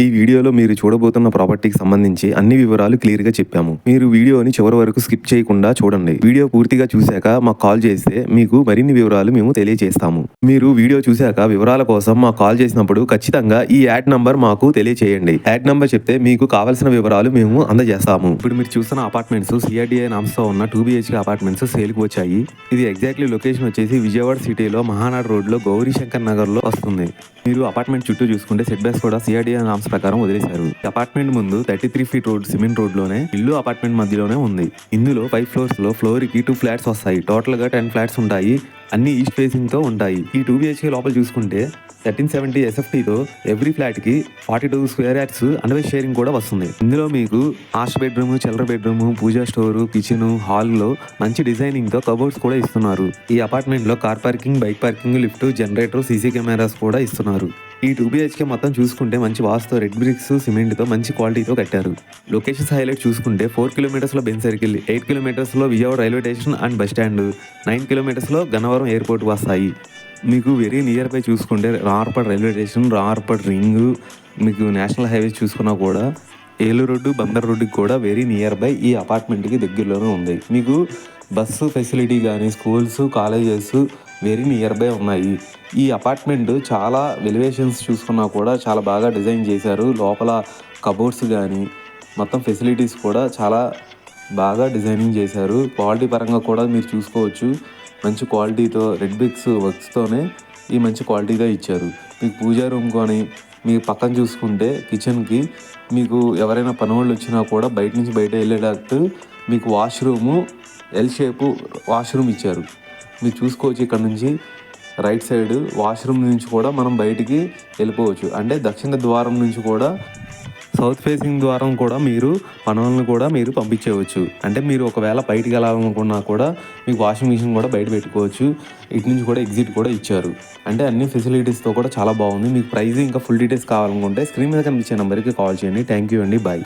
ఈ వీడియోలో మీరు చూడబోతున్న ప్రాపర్టీకి సంబంధించి అన్ని వివరాలు క్లియర్గా చెప్పాము. మీరు వీడియోని చివరి వరకు స్కిప్ చేయకుండా చూడండి. వీడియో పూర్తిగా చూశాక మాకు కాల్ చేస్తే మీకు మరిన్ని వివరాలు మేము తెలియజేస్తాము. మీరు వీడియో చూశాక వివరాల కోసం మాకు కాల్ చేసినప్పుడు ఖచ్చితంగా ఈ యాడ్ నంబర్ మాకు తెలియచేయండి. యాడ్ నంబర్ చెప్తే మీకు కావాల్సిన వివరాలు మేము అందజేస్తాము. ఇప్పుడు మీరు చూస్తున్న అపార్ట్మెంట్స్ సిఆర్డిఐ నామ్స్తో ఉన్న టూ బిహెచ్కే అపార్ట్మెంట్స్ సేల్ వచ్చాయి. ఇది ఎగ్జాక్ట్లీ లొకేషన్ వచ్చేసి విజయవాడ సిటీలో మహానాడు రోడ్లో గౌరీశంకర్ నగర్లో వస్తుంది. మీరు అపార్ట్మెంట్ చుట్టూ చూసుకుంటే సెట్ బ్యాక్స్ కూడా సిఆర్డిఐ నామ్స్ ప్రకారం వదిలేశారు. అపార్ట్మెంట్ ముందు thirty three feet road cement రోడ్లోనే ఇల్లు అపార్ట్మెంట్ మధ్యలోనే ఉంది. ఇందులో ఫైవ్ ఫ్లోర్స్లో ఫ్లోర్కి టూ ఫ్లాట్స్ వస్తాయి. టోటల్గా టెన్ ఫ్లాట్స్ ఉంటాయి. అన్ని ఈస్ట్ ఫేసింగ్తో ఉంటాయి. ఈ టూ బిహెచ్కే లోపల చూసుకుంటే థర్టీన్ సెవెంటీ ఎస్ఎఫ్టీతో ఎవ్రీ ఫ్లాట్కి forty two square yards under sharing కూడా వస్తుంది. ఇందులో మీకు ఆస్ట్ bedroom children bedroom puja store kitchen హాల్లో మంచి డిజైనింగ్తో కబోర్డ్స్ కూడా ఇస్తున్నారు. ఈ అపార్ట్మెంట్లో car parking bike parking lift generator CC cameras కూడా ఇస్తున్నారు. ఈ టూ బిహెచ్కే మొత్తం చూసుకుంటే మంచి వాస్తో రెడ్ బ్రిక్స్ సిమెంట్తో మంచి క్వాలిటీతో కట్టారు. లొకేషన్స్ హైలైట్ చూసుకుంటే ఫోర్ కిలోమీటర్స్లో Benz circle eight కిలోమీటర్స్లో Vijayawada railway station and bus stand nine కిలోమీటర్స్లో Gannavaram airport వస్తాయి. మీకు వెరీ నియర్ బై చూసుకుంటే రార్పడ్ రైల్వే స్టేషన్ రార్పడ్ రింగ్ మీకు నేషనల్ హైవే చూసుకున్నా కూడా ఏలూరు రోడ్డు బందర్ రోడ్డుకి కూడా వెరీ నియర్ బై ఈ అపార్ట్మెంట్కి దగ్గరలోనే ఉంది. మీకు బస్సు ఫెసిలిటీ కానీ schools colleges very near by ఉన్నాయి. ఈ అపార్ట్మెంట్ చాలా వెలివేషన్స్ చూసుకున్నా కూడా చాలా బాగా డిజైన్ చేశారు. లోపల కబోర్డ్స్ కానీ మొత్తం ఫెసిలిటీస్ కూడా చాలా బాగా డిజైనింగ్ చేశారు. క్వాలిటీ పరంగా కూడా మీరు చూసుకోవచ్చు. మంచి క్వాలిటీతో రెడ్ బిక్స్ వర్క్స్తోనే ఈ మంచి క్వాలిటీగా ఇచ్చారు. మీకు పూజా రూమ్ కానీ మీకు పక్కన చూసుకుంటే కిచెన్కి మీకు ఎవరైనా పనివాళ్ళు వచ్చినా కూడా బయట నుంచి బయట వెళ్ళేటట్టు మీకు వాష్రూము ఎల్ షేపు వాష్రూమ్ ఇచ్చారు. మీరు చూసుకోవచ్చు ఇక్కడ నుంచి. రైట్ సైడ్ వాష్రూమ్ నుంచి కూడా మనం బయటికి వెళ్ళిపోవచ్చు. అంటే దక్షిణ ద్వారం నుంచి కూడా సౌత్ ఫేసింగ్ ద్వారం కూడా మీరు పనులను కూడా మీరు పంపించేయవచ్చు అంటే మీరు ఒకవేళ బయటికి వెళ్ళాలనుకున్నా కూడా మీకు వాషింగ్ మిషన్ కూడా బయట పెట్టుకోవచ్చు. ఇటు నుంచి కూడా ఎగ్జిట్ కూడా ఇచ్చారు. అంటే అన్ని ఫెసిలిటీస్తో కూడా చాలా బాగుంది. మీకు ప్రైస్ ఇంకా ఫుల్ డీటెయిల్స్ కావాలనుకుంటే స్క్రీన్ మీద కనిపించే నెంబర్కి కాల్ చేయండి. థ్యాంక్ యూ అండి. బాయ్